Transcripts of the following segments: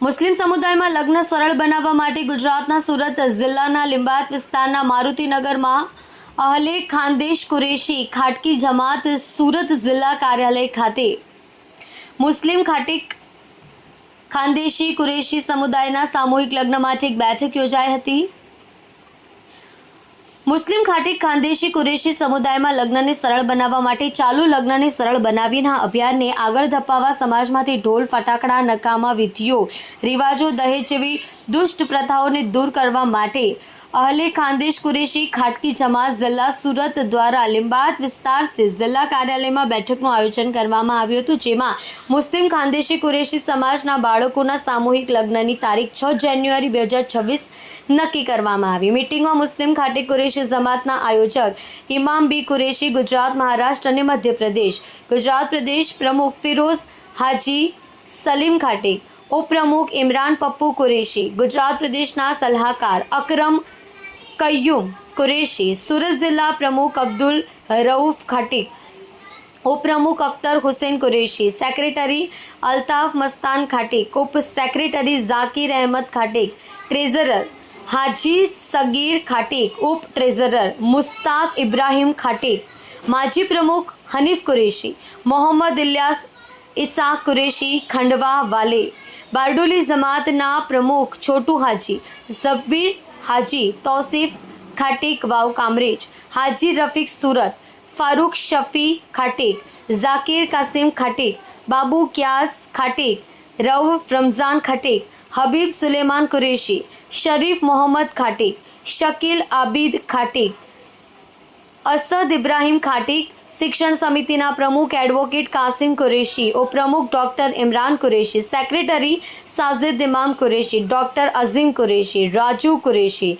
મુસ્લિમ સમુદાયમાં લગ્ન સરળ બનાવવા માટે ગુજરાતના સુરત જિલ્લાના લિંબાયત વિસ્તારના મારુતિનગરમાં અહલે ખાનદેશ કુરેશી ખાટકી જમાત સુરત જિલ્લા કાર્યાલય ખાતે મુસ્લિમ ખાટિક ખાનદેશી કુરેશી સમુદાયના સામૂહિક લગ્ન માટે એક બેઠક યોજાઈ હતી. મુસ્લિમ ખાટી ખાનદેશી કુરેશી સમુદાયમાં લગ્નને સરળ બનાવવા માટે ચાલુ લગ્નને સરળ બનાવીના અભિયાનને આગળ ધપાવવા સમાજમાંથી ઢોલ, ફટાકડા, નકામા, વિધિઓ, રિવાજો, દહેજ જેવી દુષ્ટ પ્રથાઓને દૂર કરવા માટે અહલે ખાનદેશ કુરેશી ખાટકી જમાત જિલ્લા સુરત દ્વારા લિંબાયત વિસ્તાર સ્થિત જિલ્લા કાર્યાલયમાં બેઠકનું આયોજન કરવામાં આવ્યું હતું, જેમાં મુસ્લિમ ખાનદેશી કુરેશી સમાજના બાળકોના સામૂહિક લગ્નની તારીખ છ જાન્યુઆરી બે હજાર છવ્વીસ નક્કી કરવામાં આવી. મિટિંગમાં મુસ્લિમ ખાટી કુરેશી જમાતના આયોજક ઇમામ બી કુરેશી, ગુજરાત, મહારાષ્ટ્ર અને મધ્યપ્રદેશ. ગુજરાત પ્રદેશ પ્રમુખ ફિરોઝ હાજી, સલીમ ખાટી, ઉપપ્રમુખ ઇમરાન પપ્પુ કુરેશી, ગુજરાત પ્રદેશના સલાહકાર અકરમ કય્યુમ કુરેશી સુરત જિલ્લા પ્રમુખ અબ્દુલ રઉફ ખાટીક ઉપપ્રમુખ અખ્તર હુસેન કુરેશી સેક્રેટરી અલ્તાફ મસ્તાન ખાટીક ઉપ સેક્રેટરી ઝાકીર અહેમદ ખાટીક ટ્રેઝરર હાજી સગીર ખાટીક ઉપ ટ્રેઝરર મુસ્તાક ઇબ્રાહિમ ખાટીક માજી પ્રમુખ હનીફ કુરેશી મોહમ્મદ ઇલિયાસ ઇસાક કુરેશી ખંડવા વાલે બારડોલી જમાતના પ્રમુખ છોટુ હાજી ઝબ્બીર હાજી તૌસીફ ખાટીક વાવ કામરેજ હાજી રફીક સુરત ફારૂક શફી ખાટીક ઝાકીર કાસિમ ખાટીક બાબુ ક્યાસ ખાટીક રઉફ રમઝાન ખાટીક હબીબ સુલેમાન કુરેશી શરીફ મોહમ્મદ ખાટીક શકીલ આબિદ ખાટીક અસદ ઇબ્રાહિમ ખાટીક શિક્ષણ સમિતિના પ્રમુખ એડવોકેટ કાસિમ કુરેશી, ઉપપ્રમુખ doctor Imran Qureshi, secretary Sajid Imam Qureshi, doctor Azim Qureshi, Raju Qureshi,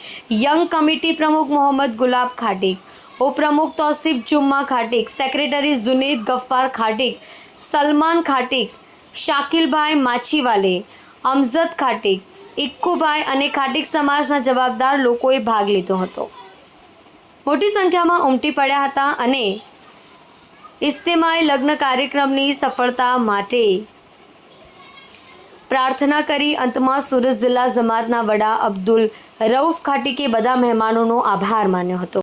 young committee પ્રમુખ મોહમ્મદ ગુલાબ ખાટીક, ઉપપ્રમુખ તૌસીફ જુમ્મા ખાટીક, સેક્રેટરી જુનેદ ગફ્ફાર ખાટીક, સલમાન ખાટીક, શાકિલભાઈ માછીવાલે, અમઝદ ખાટીક, ઇક્કુભાઈ અને ખાટીક સમાજના જવાબદાર લોકોએ ભાગ લીધો હતો. મોટી સંખ્યામાં ઉમટી પડ્યા હતા અને ઇસ્તેમાએ લગ્ન કાર્યક્રમની સફળતા માટે પ્રાર્થના કરી. અંતમાં સુરત જિલ્લા જમાતના વડા અબ્દુલ રઉફ ખાટીકે બધા મહેમાનોનો આભાર માન્યો હતો.